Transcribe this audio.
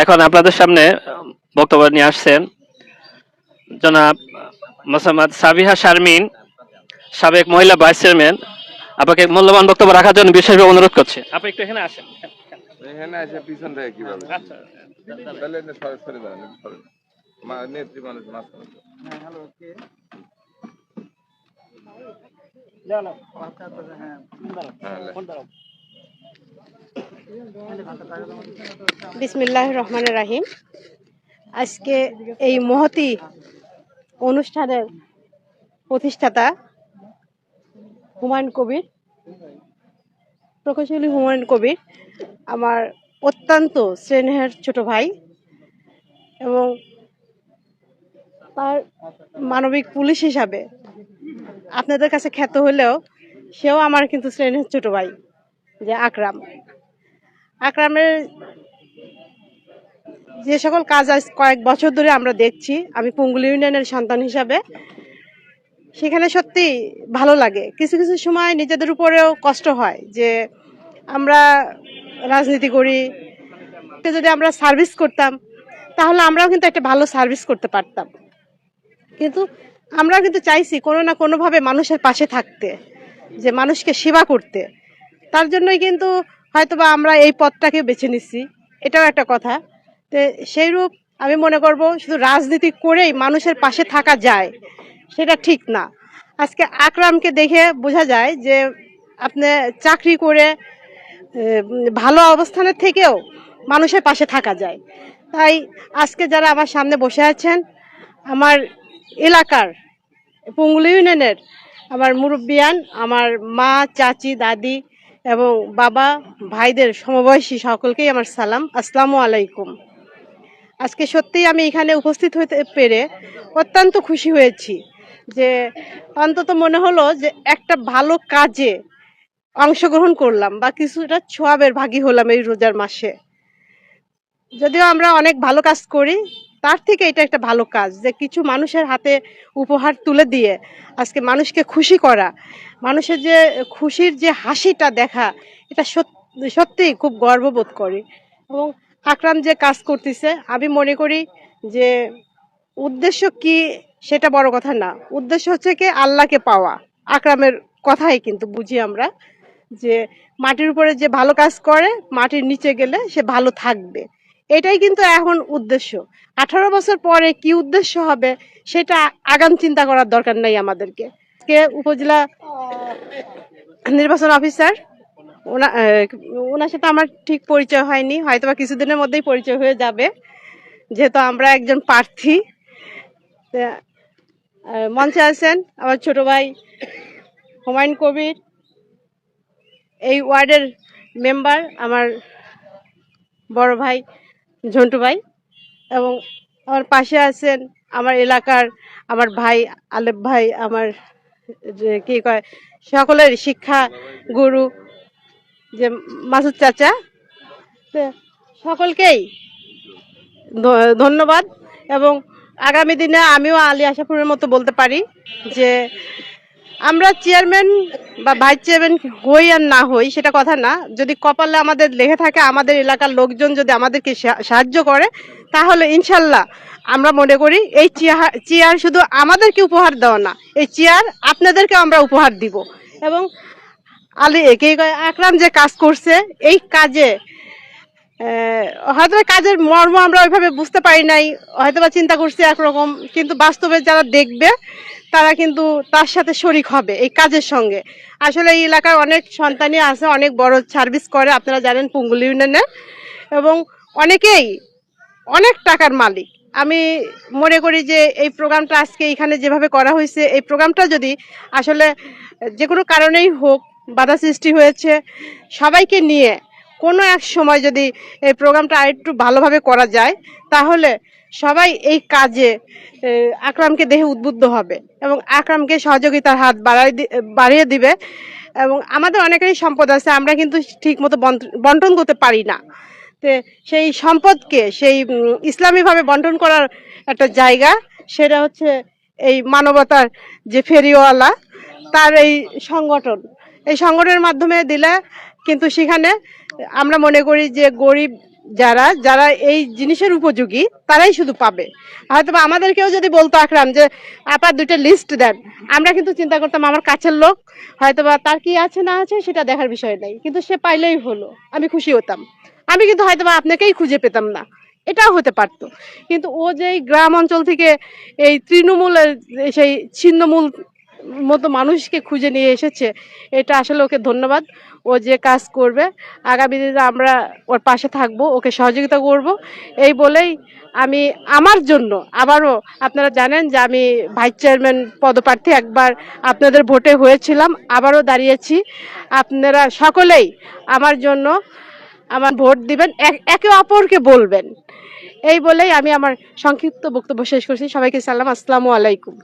এখন আপনাদের সামনে বক্তব্য নিয়ে আসছেন জনাব মোসাম্মদ সাবিহা শারমিন সাবেক মহিলা ভাইস চেয়ারম্যান। আপনাকে মূল্যবান বক্তব্য রাখার জন্য বিশেষভাবে অনুরোধ করছি। আপনি একটু এখানে আসেন। এখানে এসে পিছন থেকে কীভাবে? আচ্ছা তাহলে দাঁড়ান। মা- নেত্রী মানুষ মাঝখানে। হ্যাঁ, লে। বিসমিল্লাহ রহমান রাহিম। আজকে এই মহতি অনুষ্ঠানের প্রতিষ্ঠাতা হুমায়ুন কবির, প্রকৌশলী হুমায়ুন কবির, আমার অত্যন্ত স্নেহের ছোট ভাই এবং তার মানবিক পুলিশ হিসাবে আপনাদের কাছে খ্যাত হলেও সেও আমার কিন্তু স্নেহের ছোট ভাই, যে আকরাম। আকরামের যে সকল কাজ আজ কয়েক বছর ধরে আমরা দেখছি, আমি পুঙ্গুলি ইউনিয়নের সন্তান হিসাবে, সেখানে সত্যি ভালো লাগে। কিছু কিছু সময় নিজেদের উপরেও কষ্ট হয় যে আমরা রাজনীতি করি, যদি আমরা সার্ভিস করতাম, তাহলে আমরাও কিন্তু একটা ভালো সার্ভিস করতে পারতাম। কিন্তু আমরা কিন্তু চাইছি কোনো না কোনোভাবে মানুষের পাশে থাকতে, যে মানুষকে সেবা করতে। তার জন্যই কিন্তু হয়তোবা আমরা এই পথটাকে বেছে নিচ্ছি। এটাও একটা কথা। তো সেইরূপ আমি মনে করব শুধু রাজনীতি করেই মানুষের পাশে থাকা যায়, সেটা ঠিক না। আজকে আকরামকে দেখে বোঝা যায় যে আপনি চাকরি করে ভালো অবস্থানের থেকেও মানুষের পাশে থাকা যায়। তাই আজকে যারা আমার সামনে বসে আছেন, আমার এলাকার পুঙ্গুলি ইউনিয়নের আমার মুরব্বিয়ান, আমার মা, চাচি, দাদি এবং বাবা, ভাইদের সমবয়সী সকলকেই আমার সালাম। আসসালামু আলাইকুম। আজকে সত্যিই আমি এখানে উপস্থিত হতে পেরে অত্যন্ত খুশি হয়েছি যে অন্তত মনে হলো যে একটা ভালো কাজে অংশগ্রহণ করলাম বা কিছুটা ছোয়াবের ভাগী হলাম এই রোজার মাসে। যদিও আমরা অনেক ভালো কাজ করি, তার থেকে এটা একটা ভালো কাজ যে কিছু মানুষের হাতে উপহার তুলে দিয়ে আজকে মানুষকে খুশি করা মানুষের যে খুশির যে হাসিটা দেখা, এটা সত্যি সত্যিই খুব গর্ববোধ করি। এবং আকরাম যে কাজ করতেছে, আমি মনে করি যে উদ্দেশ্য কি সেটা বড় কথা না। উদ্দেশ্য হচ্ছে কি আল্লাহকে পাওয়া। আকরামের কথাই কিন্তু বুঝি আমরা যে মাটির উপরে যে ভালো কাজ করে, মাটির নিচে গেলে সে ভালো থাকবে। এটাই কিন্তু এখন উদ্দেশ্য। আঠারো বছর পরে কি উদ্দেশ্য হবে, সেটা আগাম চিন্তা করার দরকার নাই আমাদেরকে। কে উপজেলা নির্বাচন অফিসার। ওনা- ওনার সাথে আমার ঠিক পরিচয় হয়নি হয়তো বা কিছুদিনের মধ্যেই পরিচয় হয়ে যাবে। যেহেতু আমরা একজন প্রার্থী মঞ্চে আছেন আমার ছোট ভাই হুমায়ুন কবির। এই ওয়ার্ডের মেম্বার আমার বড় ভাই ঝন্টু ভাই এবং আমার পাশে আছেন আমার এলাকার আমার ভাই আলেপ ভাই, আমার যে কি কয়, সকলের শিক্ষা গুরু যে মাসুদ চাচা সকলকেই ধন্যবাদ। এবং আগামী দিনে আমিও আলী আশাপুরের মতো বলতে পারি যে আমরা চেয়ারম্যান বা ভাইস চেয়ারম্যান হই আর না হই, সেটা কথা না। যদি কপালে আমাদের লেগে থাকে, আমাদের এলাকার লোকজন যদি আমাদেরকে সাহায্য করে, তাহলে ইনশাল্লাহ আমরা মনে করি এই চেয়ার চেয়ার শুধু আমাদেরকে উপহার দেওয়া না, এই চেয়ার আপনাদেরকে আমরা উপহার দিব। এবং আলী কে কয় আকরাম যে কাজ করছে, এই কাজে হয়তো কাজের মর্ম আমরা ওইভাবে বুঝতে পারি নাই হয়তো বা চিন্তা করছি একরকম, কিন্তু বাস্তবে যারা দেখবে তারা কিন্তু তার সাথে শরিক হবে এই কাজের সঙ্গে। আসলে এই এলাকার অনেক সন্তানই আছে, অনেক বড় সার্ভিস করে, আপনারা জানেন পুঙ্গুলি ইউনিয়নে এবং অনেকেই অনেক টাকার মালিক। আমি মনে করি যে এই প্রোগ্রামটা আজকে এখানে যেভাবে করা হয়েছে, এই প্রোগ্রামটা যদি আসলে যে কোনো কারণেই হোক, বাধা সৃষ্টি হয়েছে, সবাইকে নিয়ে কোনো এক সময় যদি এই প্রোগ্রামটা আরেকটু ভালোভাবে করা যায়, তাহলে সবাই এই কাজে আকরামকে দেহে উদ্বুদ্ধ হবে এবং আকরামকে সহযোগিতার হাত বাড়াই বাড়িয়ে দিবে এবং আমাদের অনেকেরই সম্পদ আছে, আমরা কিন্তু ঠিক মতো বন্টন করতে পারি না। তে সেই সম্পদকে, সেই ইসলামীভাবে বন্টন করার একটা জায়গা, সেটা হচ্ছে এই মানবতার যে ফেরিওয়ালা, তার এই সংগঠন। এই সংগঠনের মাধ্যমে দিলে কিন্তু সেখানে আমরা মনে করি যে গরিব যারা যারা এই জিনিসের উপযোগী, তারাই শুধু পাবে। হয়তো আমাদেরকেও যদি বলতো আকরাম যে আপার দুইটা লিস্ট দেন। আমরা কিন্তু চিন্তা করতাম, আমার কাছের লোক হয়তো বা তার কি আছে না আছে, সেটা দেখার বিষয় নেই। কিন্তু সে পাইলেই হলো, আমি খুশি হতাম। আমি কিন্তু হয়তো বা আপনাকেই খুঁজে পেতাম না, এটাও হতে পারতো। কিন্তু ও যে গ্রাম অঞ্চল থেকে এই তৃণমূলের, সেই ছিন্নমূল মতো মানুষকে খুঁজে নিয়ে এসেছে, এটা আসলে ওকে ধন্যবাদ। ও যে কাজ করবে, আগামী দিনে আমরা ওর পাশে থাকব, ওকে সহযোগিতা করব। এই বলেই আমি আমার জন্য আবারও আপনারা জানেন যে আমি ভাইস চেয়ারম্যান পদপ্রার্থী একবার আপনাদের ভোটে হয়েছিলাম, আবারও দাঁড়িয়েছি। আপনারা সকলেই আমার জন্য আমার ভোট দিবেন একে অপরকে বলবেন। এই বলেই আমি আমার সংক্ষিপ্ত বক্তব্য শেষ করছি। সবাইকে সালাম, আসসালামু আলাইকুম।